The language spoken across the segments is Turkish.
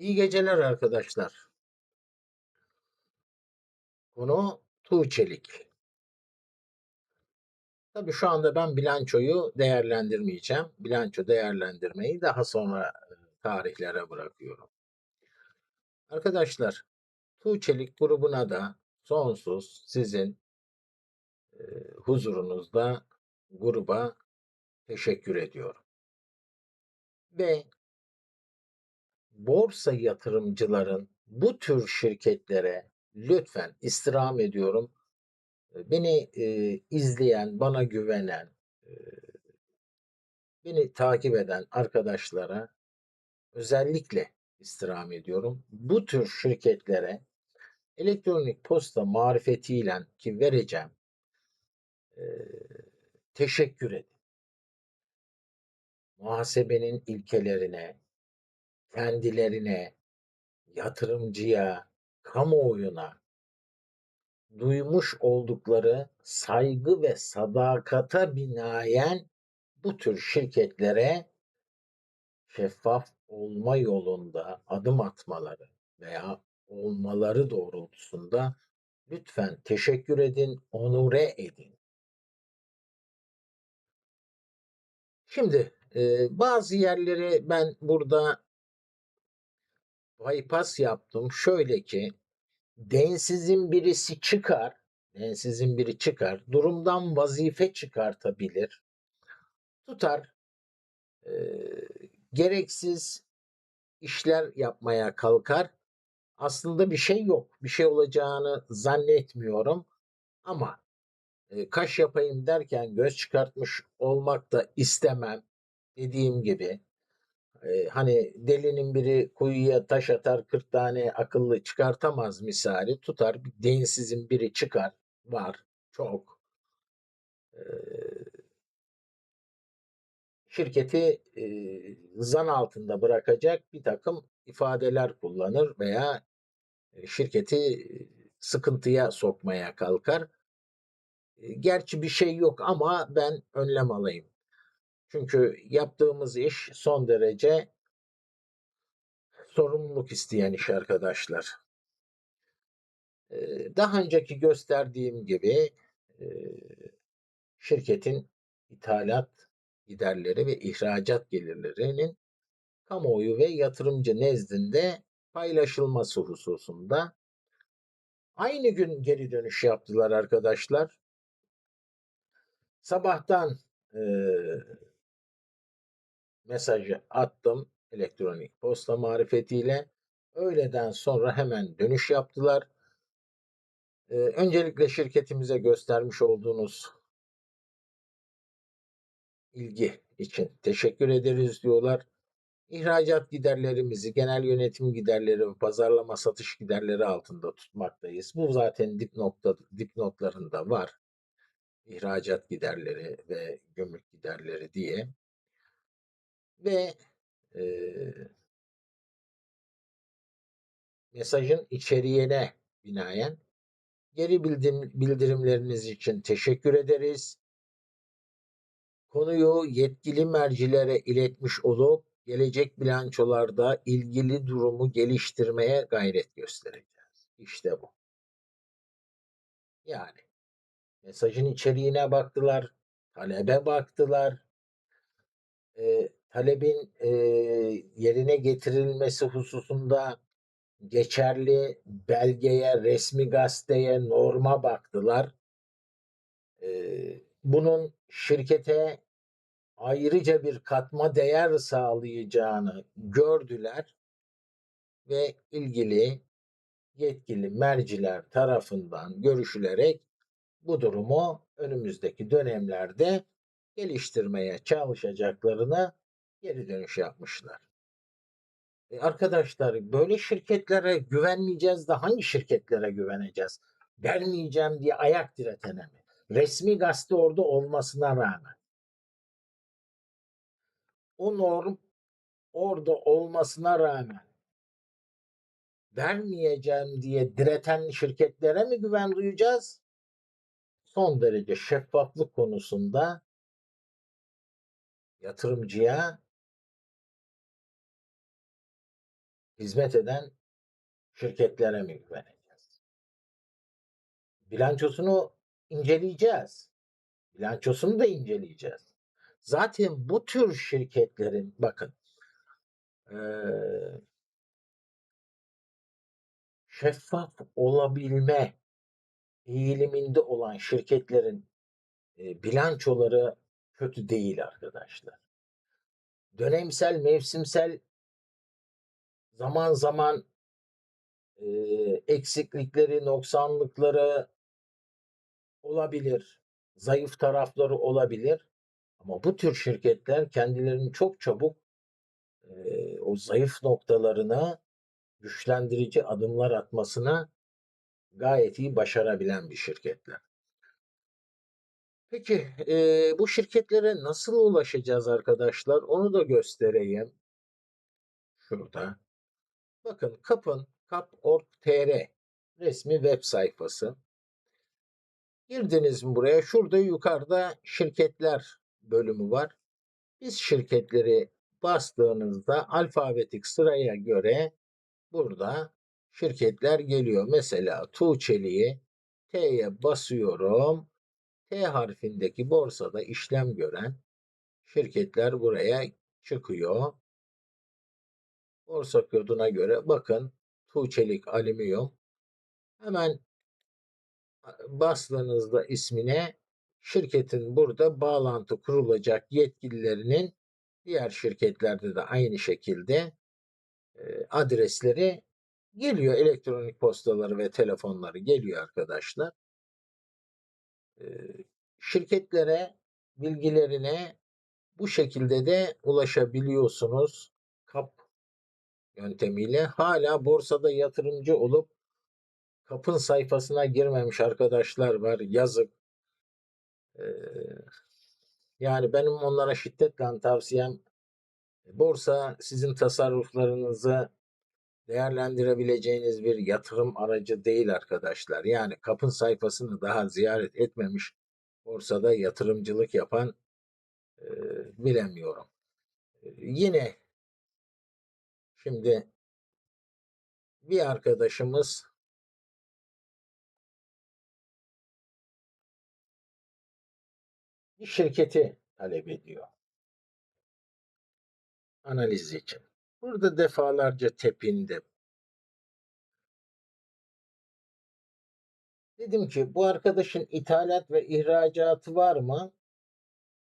İyi geceler arkadaşlar. Konu Tuğçelik. Tabii şu anda ben bilançoyu değerlendirmeyeceğim. Bilanço değerlendirmeyi daha sonra e, tarihlere bırakıyorum. Arkadaşlar, Tuğçelik grubuna da sonsuz sizin e, huzurunuzda gruba teşekkür ediyorum. Ve borsa yatırımcıların bu tür şirketlere lütfen istirham ediyorum. Beni e, izleyen, bana güvenen, e, beni takip eden arkadaşlara özellikle istirham ediyorum. Bu tür şirketlere elektronik posta marifetiyle ki vereceğim e, teşekkür edin. Muhasebenin ilkelerine, kendilerine, yatırımcıya, kamuoyuna duymuş oldukları saygı ve sadakata binaen bu tür şirketlere şeffaf olma yolunda adım atmaları veya olmaları doğrultusunda lütfen teşekkür edin, onure edin. Şimdi e, bazı yerleri ben burada bypass yaptım. Şöyle ki densizin birisi çıkar, densizin biri çıkar, durumdan vazife çıkartabilir, tutar, e, gereksiz işler yapmaya kalkar. Aslında bir şey yok, bir şey olacağını zannetmiyorum ama e, kaş yapayım derken göz çıkartmış olmak da istemem. Dediğim gibi hani delinin biri kuyuya taş atar 40 tane akıllı çıkartamaz misali tutar bir densizin biri çıkar var çok şirketi zan altında bırakacak bir takım ifadeler kullanır veya şirketi sıkıntıya sokmaya kalkar. Gerçi bir şey yok ama ben önlem alayım. Çünkü yaptığımız iş son derece sorumluluk isteyen iş arkadaşlar. Daha önceki gösterdiğim gibi şirketin ithalat giderleri ve ihracat gelirlerinin kamuoyu ve yatırımcı nezdinde paylaşılması hususunda aynı gün geri dönüş yaptılar arkadaşlar. Sabahtan mesajı attım elektronik posta marifetiyle. Öğleden sonra hemen dönüş yaptılar. Ee, öncelikle şirketimize göstermiş olduğunuz ilgi için teşekkür ederiz diyorlar. İhracat giderlerimizi, genel yönetim giderleri pazarlama satış giderleri altında tutmaktayız. Bu zaten dipnotta, dipnotlarında var. İhracat giderleri ve gümrük giderleri diye. Ve e, mesajın içeriğine binaen geri bildirim, bildirimleriniz için teşekkür ederiz. Konuyu yetkili mercilere iletmiş olup gelecek bilançolarda ilgili durumu geliştirmeye gayret göstereceğiz. İşte bu. Yani mesajın içeriğine baktılar, talebe baktılar, e, talebin e, yerine getirilmesi hususunda geçerli belgeye, resmi gazeteye, norma baktılar. E, bunun şirkete ayrıca bir katma değer sağlayacağını gördüler ve ilgili yetkili merciler tarafından görüşülerek bu durumu önümüzdeki dönemlerde geliştirmeye çalışacaklarına geri dönüş yapmışlar. E arkadaşlar böyle şirketlere güvenmeyeceğiz de hangi şirketlere güveneceğiz? Vermeyeceğim diye ayak diretene mi? Resmi gazete orada olmasına rağmen. O norm orada olmasına rağmen vermeyeceğim diye direten şirketlere mi güven duyacağız? Son derece şeffaflık konusunda yatırımcıya hizmet eden şirketlere mi güveneceğiz? Bilançosunu inceleyeceğiz. Bilançosunu da inceleyeceğiz. Zaten bu tür şirketlerin bakın şeffaf olabilme eğiliminde olan şirketlerin bilançoları kötü değil arkadaşlar. Dönemsel, mevsimsel zaman zaman e, eksiklikleri, noksanlıkları olabilir. Zayıf tarafları olabilir. Ama bu tür şirketler kendilerini çok çabuk e, o zayıf noktalarına güçlendirici adımlar atmasına gayet iyi başarabilen bir şirketler. Peki e, bu şirketlere nasıl ulaşacağız arkadaşlar? Onu da göstereyim. Şurada. Bakın kapın kap.org.tr resmi web sayfası. Girdiniz mi buraya? Şurada yukarıda şirketler bölümü var. Biz şirketleri bastığınızda alfabetik sıraya göre burada şirketler geliyor. Mesela Tuğçeli'yi T'ye basıyorum. T harfindeki borsada işlem gören şirketler buraya çıkıyor. Borsa koduna göre bakın Tuğçelik Alüminyum hemen bastığınızda ismine şirketin burada bağlantı kurulacak yetkililerinin diğer şirketlerde de aynı şekilde e, adresleri geliyor. Elektronik postaları ve telefonları geliyor arkadaşlar. E, şirketlere bilgilerine bu şekilde de ulaşabiliyorsunuz. Yöntemiyle hala borsada yatırımcı olup kapın sayfasına girmemiş arkadaşlar var. Yazık. Ee, yani benim onlara şiddetle tavsiyem borsa sizin tasarruflarınızı değerlendirebileceğiniz bir yatırım aracı değil arkadaşlar. Yani kapın sayfasını daha ziyaret etmemiş borsada yatırımcılık yapan e, bilemiyorum. Yine şimdi bir arkadaşımız bir şirketi talep ediyor. Analiz için. Burada defalarca tepindim. Dedim ki bu arkadaşın ithalat ve ihracatı var mı?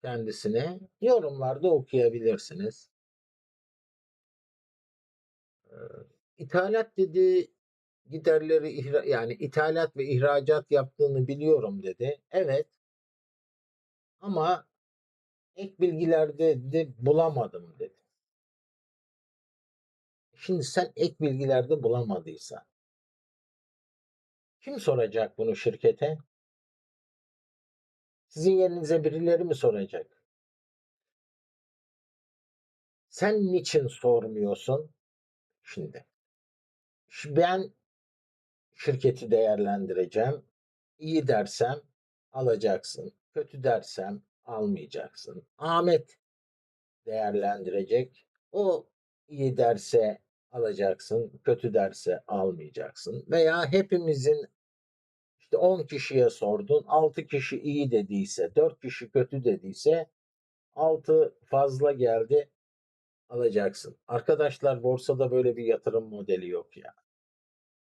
Kendisine yorumlarda okuyabilirsiniz. İthalat dedi giderleri ihra yani ithalat ve ihracat yaptığını biliyorum dedi. Evet. Ama ek bilgilerde de bulamadım dedi. Şimdi sen ek bilgilerde bulamadıysan kim soracak bunu şirkete? Sizin yerinize birileri mi soracak? Sen niçin sormuyorsun? Şimdi ben şirketi değerlendireceğim. İyi dersem alacaksın. Kötü dersem almayacaksın. Ahmet değerlendirecek. O iyi derse alacaksın, kötü derse almayacaksın. Veya hepimizin işte 10 kişiye sordun, 6 kişi iyi dediyse, 4 kişi kötü dediyse 6 fazla geldi alacaksın. Arkadaşlar borsada böyle bir yatırım modeli yok ya.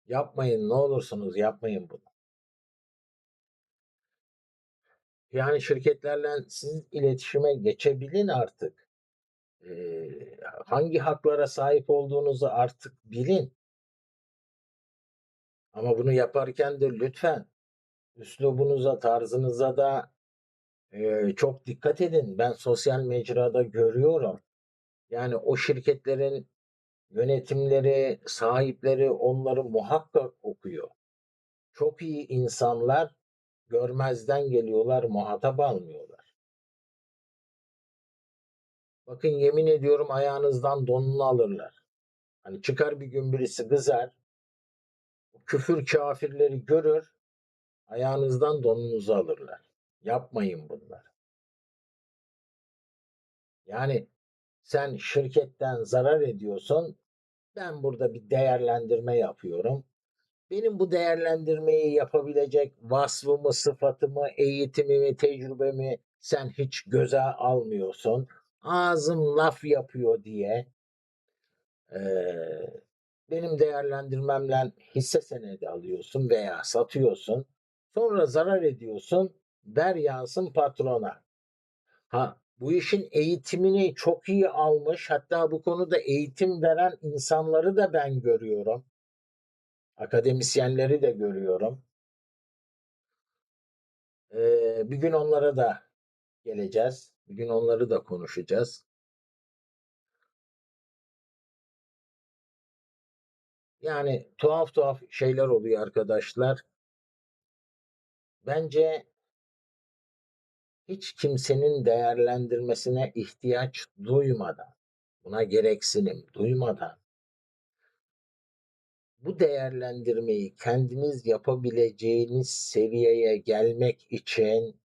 Yapmayın ne olursunuz yapmayın bunu. Yani şirketlerle siz iletişime geçebilin artık. Ee, hangi haklara sahip olduğunuzu artık bilin. Ama bunu yaparken de lütfen üslubunuza, tarzınıza da e, çok dikkat edin. Ben sosyal mecrada görüyorum. Yani o şirketlerin yönetimleri, sahipleri onları muhakkak okuyor. Çok iyi insanlar görmezden geliyorlar, muhatap almıyorlar. Bakın yemin ediyorum ayağınızdan donunu alırlar. Hani çıkar bir gün birisi kızar, küfür kafirleri görür, ayağınızdan donunuzu alırlar. Yapmayın bunları. Yani sen şirketten zarar ediyorsun, Ben burada bir değerlendirme yapıyorum. Benim bu değerlendirmeyi yapabilecek vasfımı, sıfatımı, eğitimimi, tecrübemi sen hiç göze almıyorsun. Ağzım laf yapıyor diye benim değerlendirmemle hisse senedi alıyorsun veya satıyorsun. Sonra zarar ediyorsun. Ver yansın patrona. Ha, bu işin eğitimini çok iyi almış. Hatta bu konuda eğitim veren insanları da ben görüyorum. Akademisyenleri de görüyorum. Ee, bir gün onlara da geleceğiz. Bir gün onları da konuşacağız. Yani tuhaf tuhaf şeyler oluyor arkadaşlar. Bence hiç kimsenin değerlendirmesine ihtiyaç duymadan, buna gereksinim duymadan bu değerlendirmeyi kendiniz yapabileceğiniz seviyeye gelmek için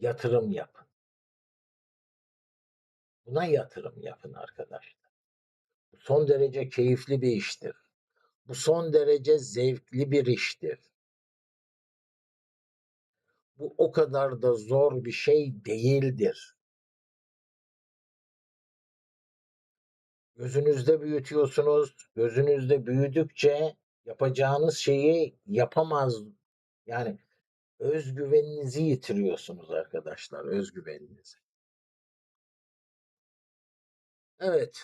yatırım yapın. Buna yatırım yapın arkadaşlar. Bu son derece keyifli bir iştir. Bu son derece zevkli bir iştir. Bu o kadar da zor bir şey değildir. Gözünüzde büyütüyorsunuz. Gözünüzde büyüdükçe yapacağınız şeyi yapamaz. Yani özgüveninizi yitiriyorsunuz arkadaşlar. Özgüveninizi. Evet.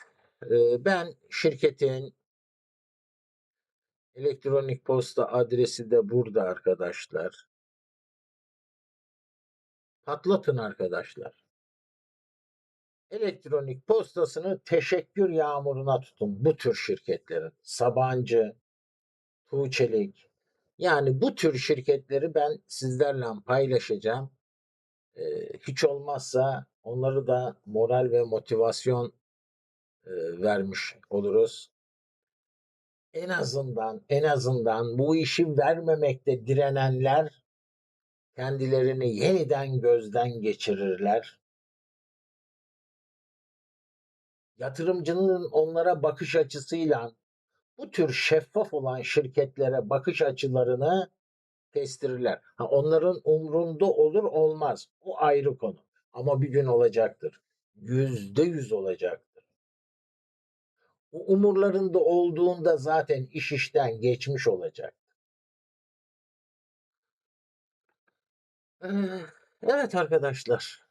Ben şirketin elektronik posta adresi de burada arkadaşlar. Patlatın arkadaşlar. Elektronik postasını teşekkür yağmuruna tutun bu tür şirketlerin. Sabancı, Tuğçelik. Yani bu tür şirketleri ben sizlerle paylaşacağım. Ee, hiç olmazsa onları da moral ve motivasyon e, vermiş oluruz. En azından en azından bu işi vermemekte direnenler kendilerini yeniden gözden geçirirler. Yatırımcının onlara bakış açısıyla bu tür şeffaf olan şirketlere bakış açılarını kestirirler. Ha, onların umrunda olur olmaz. O ayrı konu. Ama bir gün olacaktır. Yüzde yüz olacaktır. O umurlarında olduğunda zaten iş işten geçmiş olacak. Evet arkadaşlar.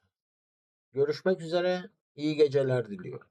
Görüşmek üzere. İyi geceler diliyorum.